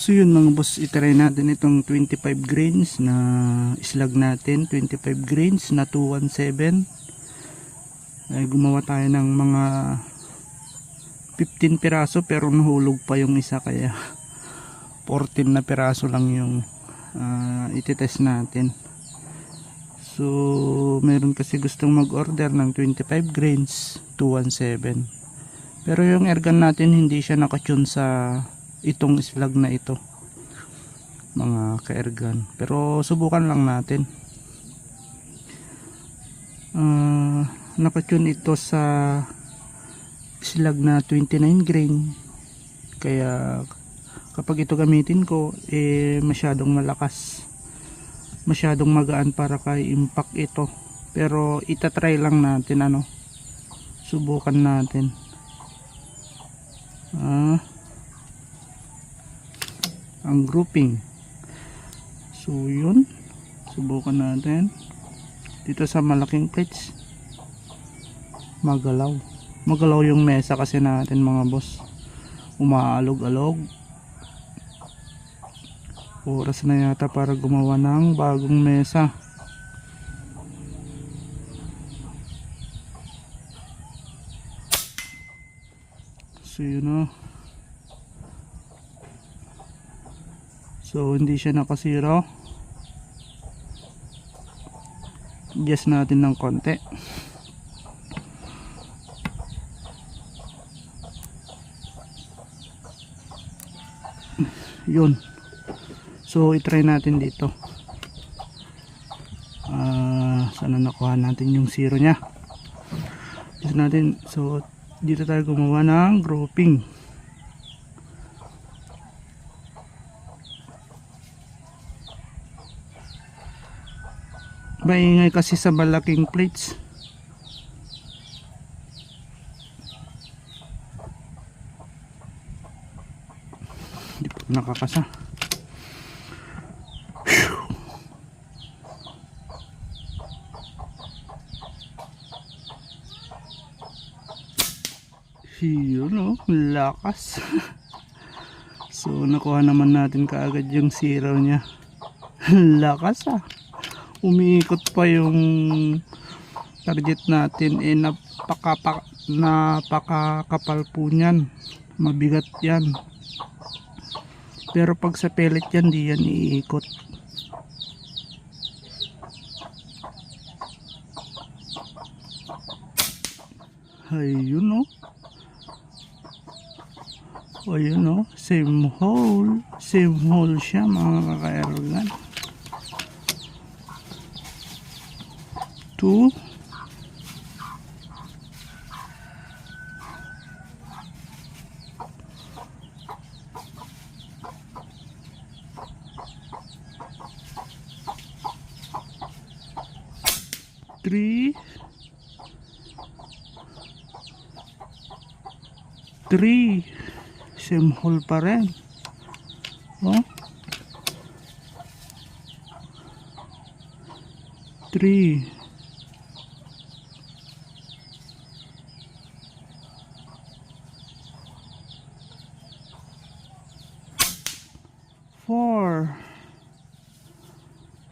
So yun mga boss, itry natin itong 25 grains na islag natin. 25 grains na 217. Ay gumawa tayo ng mga 15 piraso pero nahulog pa yung isa kaya 14 na piraso lang yung uh, ititest natin. So meron kasi gustong mag-order ng 25 grains 217. Pero yung airgun natin hindi siya nakatune sa itong slag na ito mga ka-airgun pero subukan lang natin. Uh, nakatune ito sa slag na 29 grain. Kaya kapag ito gamitin ko eh masyadong malakas. Masyadong magaan para kay impact ito. Pero itatry lang natin ano. Subukan natin. Ah ang grouping. So yun. Subukan natin. Dito sa malaking plates. Magalaw. Magalaw yung mesa kasi natin mga boss. Umaalog-alog. Oras na yata para gumawa ng bagong mesa. So yun o So hindi siya nakasiro. Adjust natin ng konti. Yun. So i-try natin dito. Ah, sana nakuha natin yung zero niya. Dito natin. So dito tayo gumawa ng grouping. Maingay kasi sa malaking plates. Hindi nakakasa. Yun o lakas. So nakuha naman natin kaagad yung zero nya lakas ah umiikot pa yung target natin eh napaka, napakakapal po niyan. Mabigat yan. Pero pag sa pellet yan di yan iikot. Ayun o ayun o same hole. Same hole siya mga kakaergan 2 3 3 same hole pa rin. Oh. 3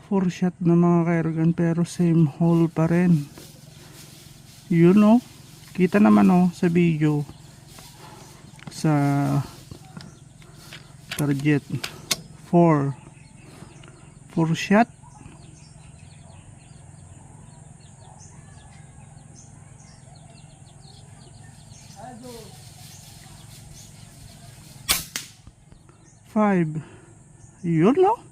4 shot na mga kailgan pero same hole pa rin. Yun o kita naman o oh, sa video sa target. 4 4 shot. Five. Yun lang.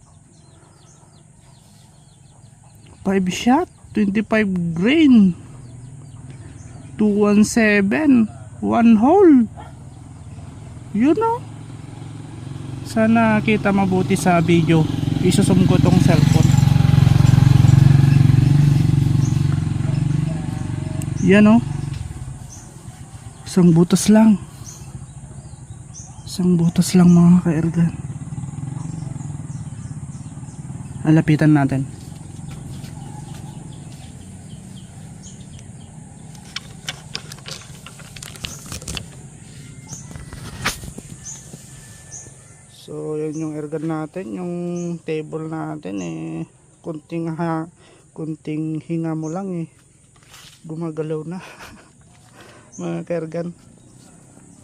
5 shot. 25 grain. 217. One hole. Yun no? Sana kita mabuti sa video. Isusum ko tong cellphone. Yan no? Isang butas lang. Isang butas lang mga ka-ergan. Alapitan natin. Ergan natin, yung table natin eh, kunting ha, kunting hinga mo lang eh. Gumagalaw na. Mga kaergan.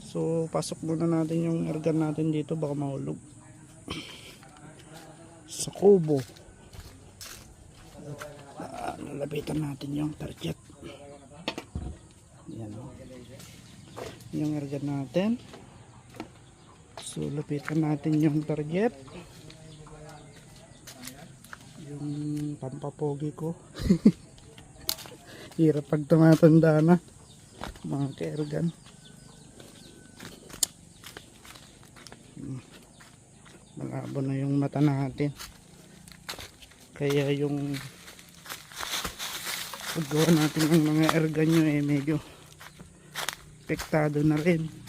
So, pasok muna natin yung ergan natin dito, baka mahulog. Sa kubo. Ah, lalapitan natin yung target. Yan o. Yung ergan natin. So, lapitan natin yung target. Yung pampapogi ko. Hirap pag tumatanda na. Mga kaergan. Hmm. Malabo na yung mata natin. Kaya yung paggawa natin ng mga ergan nyo eh medyo pektado na rin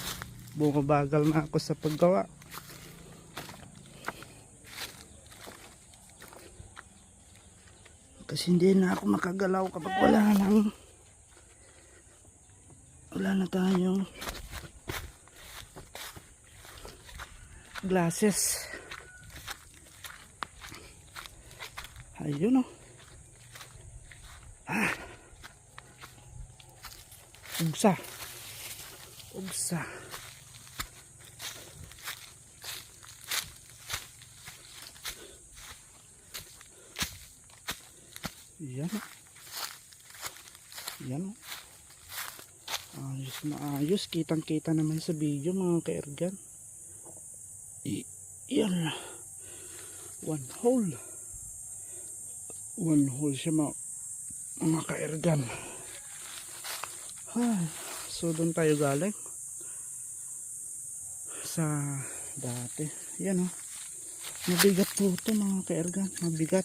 bumabagal na ako sa paggawa. Kasi hindi na ako makagalaw kapag wala nang wala na tayong glasses. Ayun o ah. Ugsa ugsa Yan. Yan. Ayos na ayos. Kitang kita naman sa video mga kaergan. Yan. One hole. One hole siya mga, mga kaergan. Ay, so doon tayo galing. Sa dati. Yan o. Mabigat po ito mga kaergan. Mabigat.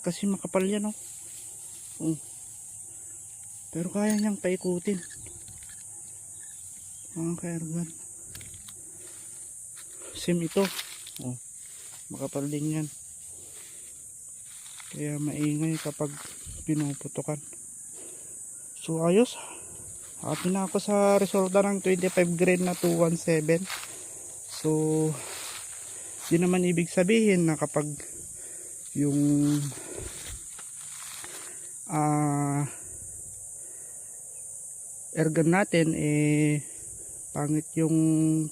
Kasi makapal yan o. Oh. Pero kaya niyang paikutin. Mga kaergan. Sim ito. Oh. Makapal din yan. Kaya maingay kapag pinuputukan. So ayos. Happy na ako sa resulta ng 25 grade na 217. So di naman ibig sabihin na kapag yung ah ergan natin eh pangit yung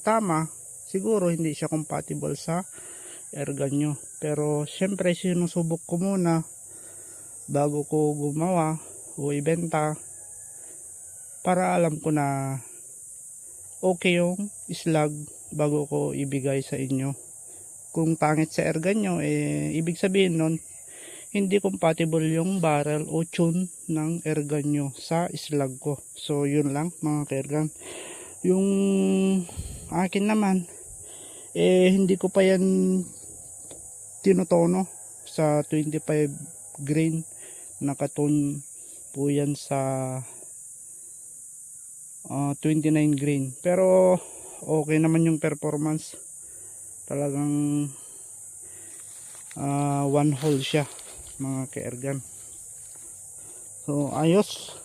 tama. Siguro hindi siya compatible sa ergan nyo. Pero syempre sinusubok ko muna bago ko gumawa o ibenta para alam ko na okay yung slag bago ko ibigay sa inyo. Kung pangit sa ergan nyo eh ibig sabihin nun hindi compatible yung barrel o tune ng ergan nyo sa slag ko. So, yun lang mga kaergan. Yung akin naman, eh, hindi ko pa yan tinutono sa 25 grain. Nakatun po yan sa ah, 29 grain. Pero, okay naman yung performance. Talagang ah, one hole siya mga kaergan. So ayos